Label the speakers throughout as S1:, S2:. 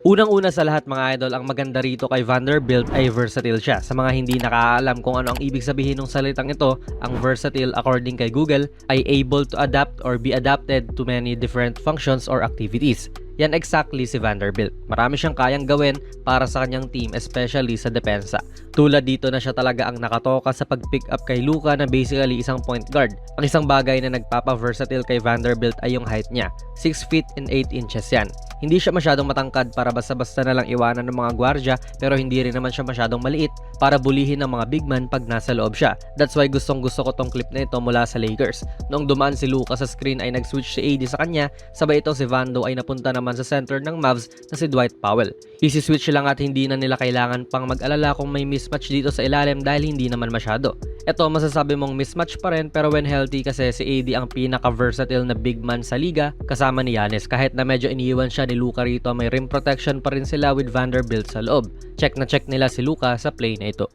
S1: Unang-una sa lahat mga idol, ang maganda rito kay Vanderbilt ay versatile siya. Sa mga hindi nakakaalam kung ano ang ibig sabihin ng salitang ito, ang versatile according kay Google ay able to adapt or be adapted to many different functions or activities. Yan exactly si Vanderbilt. Marami siyang kayang gawin para sa kanyang team, especially sa depensa. Tulad dito na siya talaga ang nakatoka sa pag-pick up kay Luka na basically isang point guard. Ang isang bagay na nagpapa-versatile kay Vanderbilt ay yung height niya. 6 feet and 8 inches yan. Hindi siya masyadong matangkad para basta-basta na lang iwanan ng mga gwardya pero hindi rin naman siya masyadong maliit para bulihin ng mga big man pag nasa loob siya. That's why gustong gusto ko tong clip na ito mula sa Lakers. Noong dumaan si Luka sa screen ay nag-switch si AD sa kanya, sabay itong si Vando ay napunta naman sa center ng Mavs na si Dwight Powell. Easy switch lang at hindi na nila kailangan pang mag-alala kung may mismatch dito sa ilalim dahil hindi naman masyado. Ito masasabi mong mismatch pa rin pero when healthy kasi si AD ang pinaka-versatile na big man sa liga kasama ni Giannis kahit na medyo iniwan siya ni Luka rito may rim protection pa rin sila with Vanderbilt sa loob. Check na check nila si Luka sa play na ito.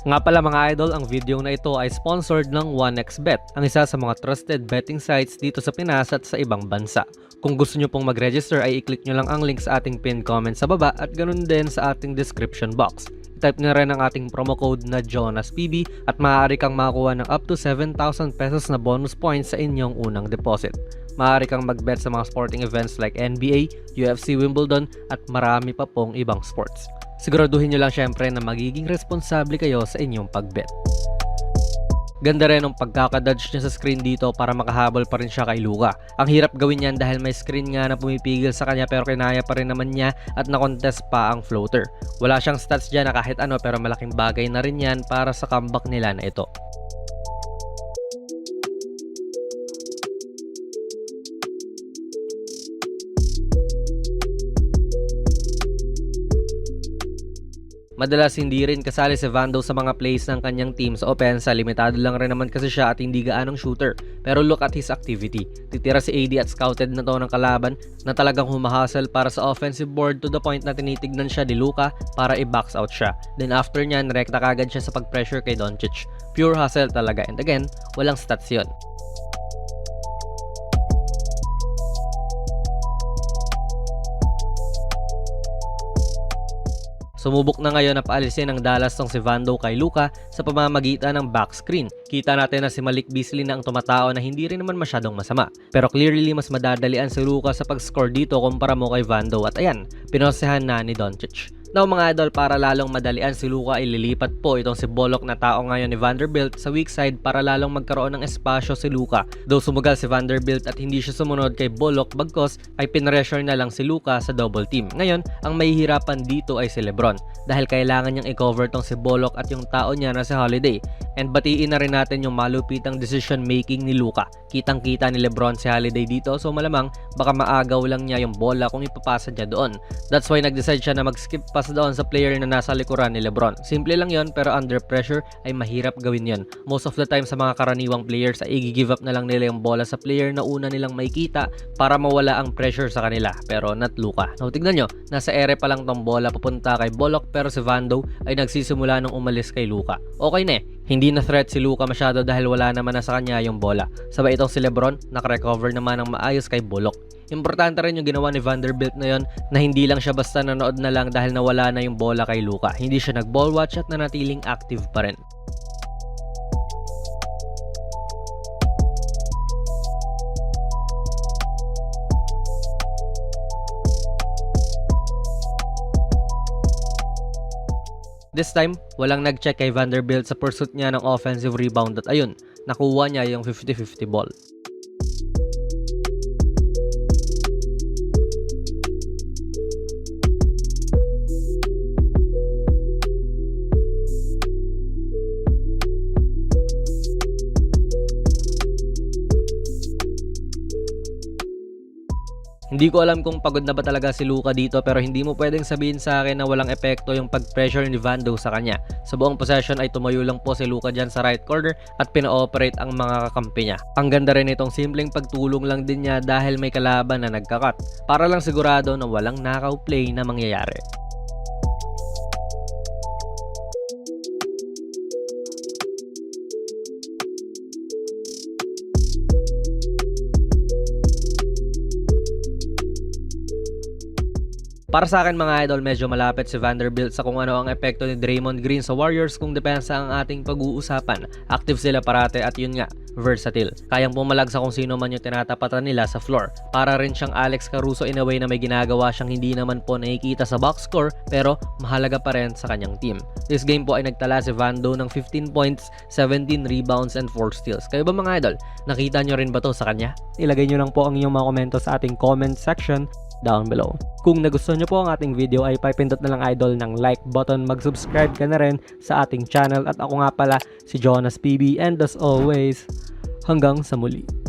S1: Nga pala mga idol, ang video na ito ay sponsored ng 1xBet, ang isa sa mga trusted betting sites dito sa Pinas at sa ibang bansa. Kung gusto nyo pong mag-register ay i-click nyo lang ang link sa ating pinned comment sa baba at ganun din sa ating description box. I-type nyo rin ang ating promo code na JonasPB at maaari kang makakuha ng up to 7,000 pesos na bonus points sa inyong unang deposit. Maaari kang mag-bet sa mga sporting events like NBA, UFC Wimbledon at marami pa pong ibang sports. Siguraduhin nyo lang syempre na magiging responsable kayo sa inyong pagbet. Ganda rin ang pagkakadodge niya sa screen dito para makahabol pa rin siya kay Luka. Ang hirap gawin yan dahil may screen nga na pumipigil sa kanya pero kinaya pa rin naman niya at nakontest pa ang floater. Wala siyang stats dyan na kahit ano pero malaking bagay na rin yan para sa comeback nila na ito. Madalas hindi rin kasali si Vando sa mga plays ng kanyang team sa opensa. Limitado lang rin naman kasi siya at hindi gaanong shooter. Pero look at his activity. Titira si AD at scouted na to ng kalaban na talagang humahasel para sa offensive board to the point na tinitignan siya ni Luka para i-box out siya. Then after nyan, rekta kagad siya sa pag-pressure kay Doncic. Pure hustle talaga. And again, walang stats yun. Sumubok na ngayon na paalisin ang Dallas tong si Vando kay Luka sa pamamagitan ng back screen. Kita natin na si Malik Beasley na ang tumatao na hindi rin naman masyadong masama. Pero clearly mas madadalian si Luka sa pag-score dito kumpara mo kay Vando at ayan, pinosehan na ni Doncic. Now mga idol, para lalong madalian si Luka ililipat po itong si Bolok na tao ngayon ni Vanderbilt sa weak side para lalong magkaroon ng espasyo si Luka. Though sumugal si Vanderbilt at hindi siya sumunod kay Bolok bagkos ay pinressure na lang si Luka sa double team. Ngayon, ang mahihirapan dito ay si Lebron dahil kailangan niyang i-cover tong si Bolok at yung tao niya na si Holiday. And batiin na rin natin yung malupitang decision making ni Luka. Kitang kita ni Lebron si Holiday dito so malamang baka maagaw lang niya yung bola kung ipapasa niya doon. That's why nag-decide siya na mag-skip pass doon sa player na nasa likuran ni Lebron. Simple lang yon pero under pressure ay mahirap gawin yon. Most of the time sa mga karaniwang players ay i-give up na lang nila yung bola sa player na una nilang makikita para mawala ang pressure sa kanila. Pero not Luka. Now tignan nyo, nasa ere pa lang tong bola papunta kay Bolok pero si Vando ay nagsisimula nung umalis kay Luka. Okay na eh. Hindi na threat si Luka masyado dahil wala naman na sa kanya yung bola. Sabay itong si Lebron, nakarecover naman ng maayos kay Bullock. Importante rin yung ginawa ni Vanderbilt na yon na hindi lang siya basta nanood na lang dahil nawala na yung bola kay Luka. Hindi siya nag-ball watch at nanatiling active pa rin. This time, walang nag-check kay Vanderbilt sa pursuit niya ng offensive rebound at ayun, nakuha niya yung 50-50 ball. Hindi ko alam kung pagod na ba talaga si Luka dito pero hindi mo pwedeng sabihin sa akin na walang epekto yung pag-pressure ni Vando sa kanya. Sa buong possession ay tumayo lang po si Luka dyan sa right corner at pina-operate ang mga kakampi niya. Ang ganda rin itong simpleng pagtulong lang din niya dahil may kalaban na nagkakat para lang sigurado na walang knockout play na mangyayari. Para sa akin mga idol, medyo malapit si Vanderbilt sa kung ano ang epekto ni Draymond Green sa Warriors kung depensa ang ating pag-uusapan. Active sila parate at yun nga, versatile. Kayang pumalag sa kung sino man yung tinatapatan nila sa floor. Para rin siyang Alex Caruso in a way na may ginagawa siyang hindi naman po nakikita sa box score pero mahalaga pa rin sa kanyang team. This game po ay nagtala si Vando ng 15 points, 17 rebounds, and 4 steals. Kayo ba mga idol? Nakita nyo rin ba to sa kanya?
S2: ilagay nyo lang po ang inyong mga komento sa ating comment section down below. Kung nagustuhan nyo po ang ating video ay papindot na lang idol ng like button, mag-subscribe ka na rin sa ating channel at ako nga pala si Jonas PB and as always, hanggang sa muli.